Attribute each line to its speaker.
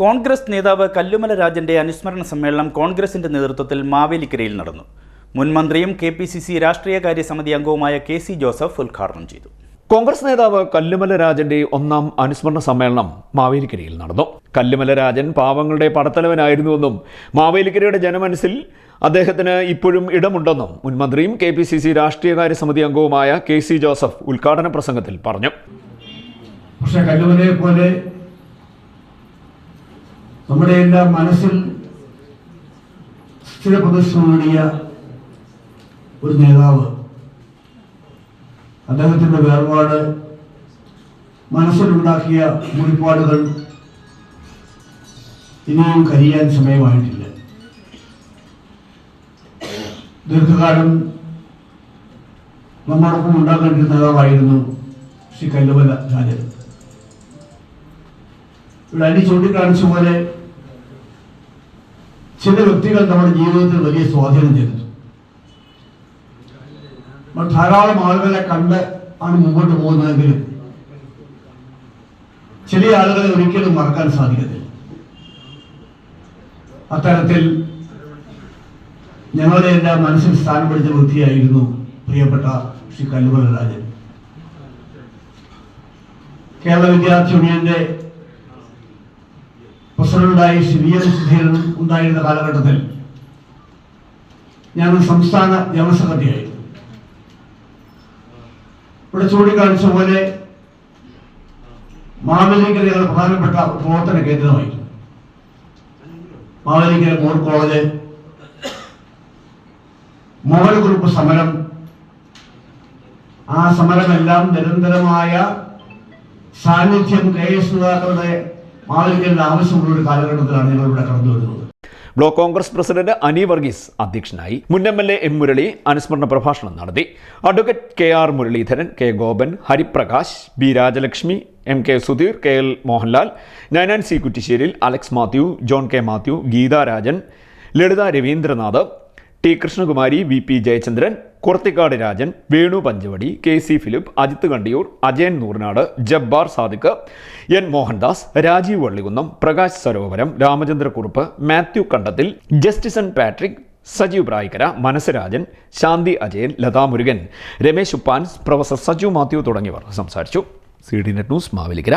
Speaker 1: കോൺഗ്രസ് നേതാവ് കല്ലുമല രാജന്റെ അനുസ്മരണ സമ്മേളനം കോൺഗ്രസിന്റെ നേതൃത്വത്തിൽ മാവേലിക്കരയിൽ നടന്നു. മുൻ മന്ത്രിയും കെ പി സി സി രാഷ്ട്രീയകാര്യ സമിതി അംഗവുമായ കെ സി ജോസഫ് ഉദ്ഘാടനം ചെയ്തു.
Speaker 2: കോൺഗ്രസ് നേതാവ് കല്ലുമല രാജന്റെ ഒന്നാം അനുസ്മരണ സമ്മേളനം മാവേലിക്കരയിൽ നടന്നു. കല്ലുമല രാജൻ പാവങ്ങളുടെ പടത്തലവനായിരുന്നുവെന്നും മാവേലിക്കരയുടെ ജനമനസ്സിൽ അദ്ദേഹത്തിന് ഇപ്പോഴും ഇടമുണ്ടെന്നും മുൻമന്ത്രിയും കെ പി സി സി രാഷ്ട്രീയകാര്യ സമിതി അംഗവുമായ കെ സി ജോസഫ് ഉദ്ഘാടന പ്രസംഗത്തിൽ പറഞ്ഞു.
Speaker 3: പക്ഷെ കല്ലുമലയെ പോലെ നമ്മുടെ എല്ലാം മനസ്സിൽ സ്ഥിര നേടിയ ഒരു നേതാവ്. അദ്ദേഹത്തിന്റെ വേർപാട് മനസ്സിലുണ്ടാക്കിയ മുറിപ്പാടുകൾ ഇനിയും കരിയാൻ സമയമായിട്ടില്ല. ദീർഘകാലം നമ്മോടൊപ്പം ഉണ്ടാകേണ്ട നേതാവായിരുന്നു ശ്രീ കല്ലുമല രാജൻ. ഇവിടെ അടി ചൂണ്ടിക്കാണിച്ച പോലെ ചില വ്യക്തികൾ നമ്മുടെ ജീവിതത്തിൽ വലിയ സ്വാധീനം നമ്മൾ ധാരാളം ആളുകളെ കണ്ട് ആണ് മുമ്പോട്ട് പോകുന്നതെങ്കിലും ചില ആളുകളെ ഒരിക്കലും മറക്കാൻ സാധിക്കത്തില്ല. അത്തരത്തിൽ ഞങ്ങളുടെ എല്ലാം മനസ്സിൽ സ്ഥാനം പിടിച്ച വ്യക്തിയായിരുന്നു പ്രിയപ്പെട്ട ശ്രീ കല്ലുമല രാജൻ. കേരള വിദ്യാർത്ഥി യൂണിയന്റെ ശ്രീ വി എം സുധീരൻ ഉണ്ടായിരുന്ന കാലഘട്ടത്തിൽ ഞാൻ സംസ്ഥാന ജനറൽ സെക്രട്ടറിയായിരുന്നു ഇവിടെ ചൂണ്ടിക്കാണിച്ച പോലെ മാവേലിക്കര ഞങ്ങൾ പ്രധാനപ്പെട്ട പ്രവർത്തന കേന്ദ്രമായി. Mavelikara more college Mohan group സമരം ആ സമരമെല്ലാം നിരന്തരമായ സാന്നിധ്യം കെ എസ് നേതാക്കളുടെ മാവേലിക്കലിന്റെ ആവശ്യമുള്ള ഒരു കാലഘട്ടത്തിലാണ് ഞങ്ങൾ ഇവിടെ കടന്നു വരുന്നത്.
Speaker 2: Block Congress president Ani Varghese അധ്യക്ഷനായി മുൻ M L A M Murali അനുസ്മരണ പ്രഭാഷണം നടത്തി. Advocate K R Muralidharan K Gopan Hariprakash B Rajalakshmi M K Sudheer K L Mohanlal Nayanan C Kuttisseril Alex Mathew John K Mathew Geetha Rajan Lalitha Raveendranath T Krishnakumari V P Jayachandran Kurathikad Rajan Venu Panchavadi K C Philip Ajith Kandiyoor Ajayan Nooranad Jabbar Sadiq N Mohandas Rajeev Vallikunnam Prakash Sarovaram Ramachandrakurup Mathew Kandathil Justison Patrick Sajeev Prayikkara Manasarajan Shanthi Ajayan Latha Murugan Ramesh ഉപ്പാൻസ് professor Saju Mathew തുടങ്ങിയവർ സംസാരിച്ചു. C D net news Mavelikara.